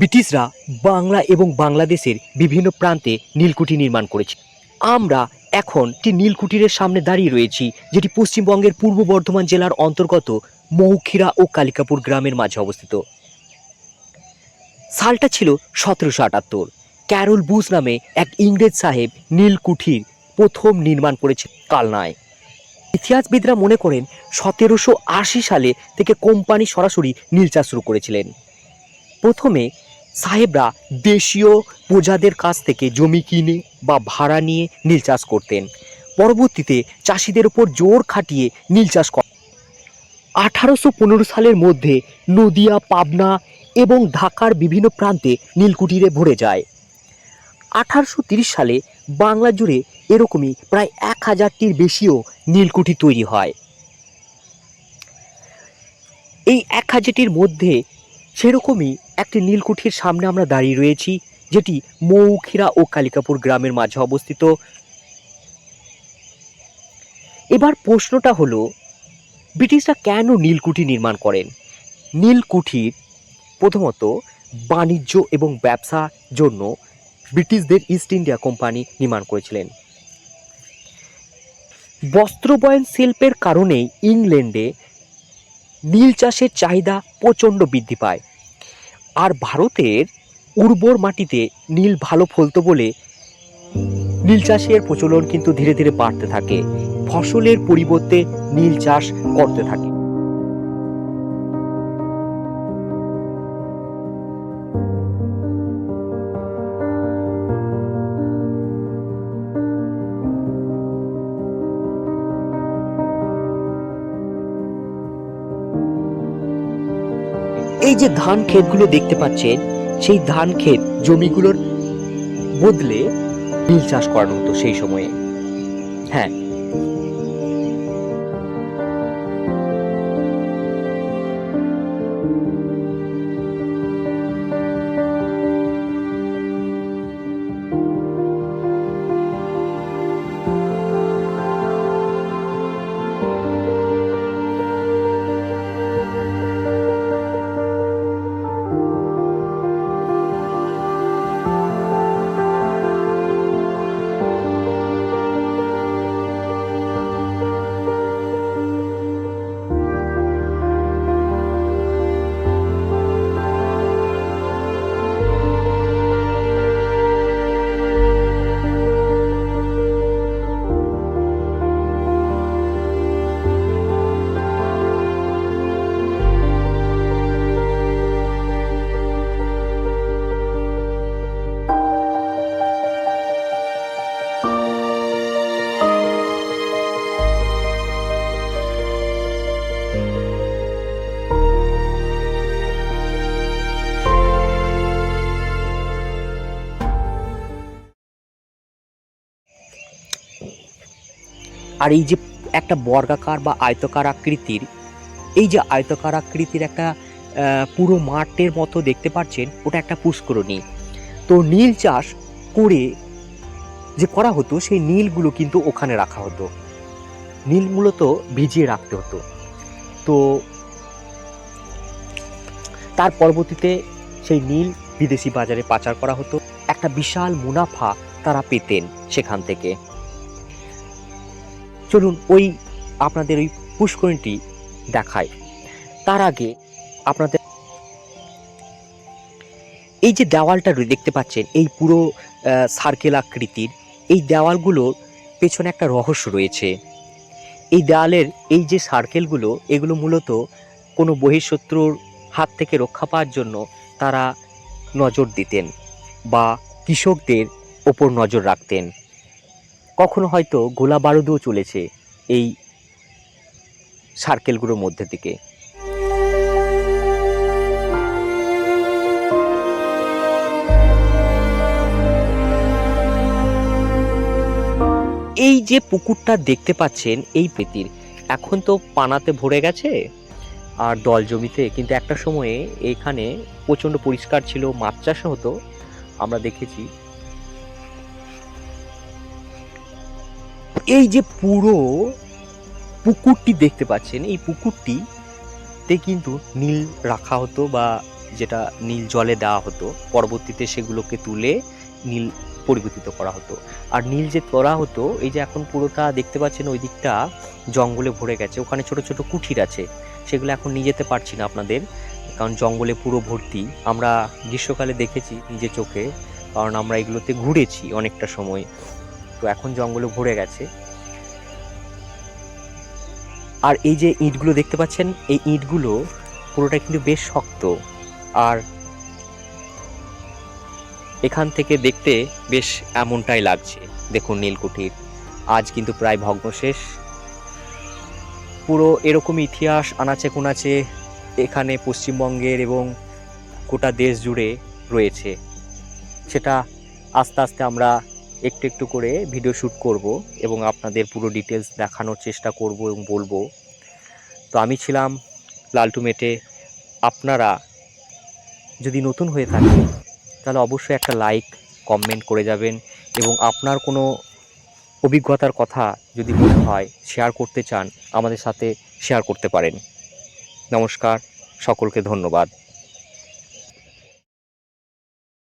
ব্রিটিশরা বাংলা এবং বাংলাদেশের বিভিন্ন প্রান্তে নীলকুঠি নির্মাণ করেছে। আমরা এখন একটি নীলকুঠিরের সামনে দাঁড়িয়ে রয়েছি, যেটি পশ্চিমবঙ্গের পূর্ব বর্ধমান জেলার অন্তর্গত মৌখিরা ও কালিকাপুর গ্রামের মাঝে অবস্থিত। সালটা ছিল সতেরোশো আটাত্তর। ক্যারল বুস নামে এক ইংরেজ সাহেব নীলকুঠির প্রথম নির্মাণ করেছে কালনায়। ইতিহাসবিদরা মনে করেন সতেরোশো আশি সালে থেকে কোম্পানি সরাসরি নীল চাষ শুরু করেছিলেন। প্রথমে সাহেবরা দেশীয় প্রজাদের কাছ থেকে জমি কিনে বা ভাড়া নিয়ে নীল চাষ করতেন। পরবর্তীতে চাষিদের উপর জোর খাটিয়ে নীল চাষ কর আঠারোশো পনেরো সালের মধ্যে নদিয়া, পাবনা এবং ঢাকার বিভিন্ন প্রান্তে নীলকুঠিরে ভরে যায়। আঠারোশো সালে বাংলা জুড়ে এরকমই প্রায় এক হাজারটির বেশিও নীলকুঠি তৈরি হয়। এই এক হাজারটির মধ্যে সেরকমই একটি নীলকুঠির সামনে আমরা দাঁড়িয়ে রয়েছি, যেটি মৌখিরা ও কালিকাপুর গ্রামের মাঝে অবস্থিত। এবার প্রশ্নটা হলো, ব্রিটিশরা কেন নীলকুঠি নির্মাণ করেন? নীলকুঠির প্রথমত বাণিজ্য এবং ব্যবসার জন্য ব্রিটিশদের ইস্ট ইন্ডিয়া কোম্পানি নির্মাণ করেছিলেন। বস্ত্রবয়ন শিল্পের কারণেই ইংল্যান্ডে নীল চাষের চাহিদা প্রচণ্ড বৃদ্ধি পায়। আর ভারতের উর্বর মাটিতে নীল ভালো ফলতো বলে নীল চাষের প্রচলন কিন্তু ধীরে ধীরে বাড়তে থাকে। ফসলের পরিবর্তে নীল চাষ করতে থাকে। এই যে ধান ক্ষেতগুলো দেখতে পাচ্ছেন, সেই ধান ক্ষেত জমিগুলোর বদলে নীল চাষ করানো হতো সেই সময়ে। হ্যাঁ আর এই যে একটা বর্গাকার বা আয়তকার আকৃতির, এই যে আয়তকার আকৃতির একটা পুরো মাঠের মতো দেখতে পাচ্ছেন, ওটা একটা পুষ্করণী। তো নীল চাষ করে যে করা হতো, সেই নীলগুলো কিন্তু ওখানে রাখা হতো। নীল মূলত ভিজিয়ে রাখতে হতো। তো তার পরবর্তীতে সেই নীল বিদেশি বাজারে পাচার করা হতো। একটা বিশাল মুনাফা তারা পেতেন সেখান থেকে। চলুন ওই আপনাদের ওই পুষ্করিণীটি দেখায় তার আগে আপনাদের এই যে দেওয়ালটা দেখতে পাচ্ছেন, এই পুরো সার্কেল আকৃতির, এই দেওয়ালগুলোর পেছনে একটা রহস্য রয়েছে। এই দেওয়ালের এই যে সার্কেলগুলো এগুলো মূলত কোনো বহিঃশত্রুর হাত থেকে রক্ষা পাওয়ার জন্য তারা নজর দিতেন বা কৃষকদের ওপর নজর রাখতেন। কখনো হয়তো গোলা বারুদও চলেছে এই সার্কেলগুলোর মধ্যে থেকে। এই যে পুকুরটা দেখতে পাচ্ছেন, এই পেতির, এখন তো পানাতে ভরে গেছে আর দল জমিতে, কিন্তু একটা সময়ে এখানে প্রচণ্ড পরিষ্কার ছিল, মাছ চাষ হতো, আমরা দেখেছি। এই যে পুরো পুকুরটি দেখতে পাচ্ছেন, এই পুকুরটিতে কিন্তু নীল রাখা হতো বা যেটা নীল জলে দেওয়া হতো, পরবর্তীতে সেগুলোকে তুলে নীল পরিবর্তিত করা হতো। আর নীল যে তোলা হতো, এই যে এখন পুরোটা দেখতে পাচ্ছেন ওই দিকটা জঙ্গলে ভরে গেছে, ওখানে ছোট ছোট কুঠির আছে, সেগুলো এখন নিয়ে যেতে পারছি না আপনাদের, কারণ জঙ্গলে পুরো ভর্তি। আমরা গ্রীষ্মকালে দেখেছি নিজে চোখে, কারণ আমরা এগুলোতে ঘুরেছি অনেকটা সময়। তো এখন জঙ্গলে ভরে গেছে। আর এই যে ইঁটগুলো দেখতে পাচ্ছেন, এই ইঁটগুলো পুরোটা কিন্তু বেশ শক্ত। আর এখান থেকে দেখতে বেশ এমনটাই লাগছে। দেখুন নীলকুঠির, আজ কিন্তু প্রায় ভগ্নশেষ পুরো এরকম ইতিহাস, আনাচে কোনাচে এখানে পশ্চিমবঙ্গের এবং গোটা দেশ জুড়ে রয়েছে। সেটা আস্তে আস্তে আমরা একটু একটু করে ভিডিও শ্যুট করব এবং আপনাদের পুরো ডিটেলস দেখানোর চেষ্টা করব এবং বলব। তো আমি ছিলাম লালটু মেটে। আপনারা যদি নতুন হয়ে থাকেন, তাহলে অবশ্যই একটা লাইক কমেন্ট করে যাবেন এবং আপনার কোনো অভিজ্ঞতার কথা যদি মনে হয় শেয়ার করতে চান, আমাদের সাথে শেয়ার করতে পারেন। নমস্কার, সকলকে ধন্যবাদ।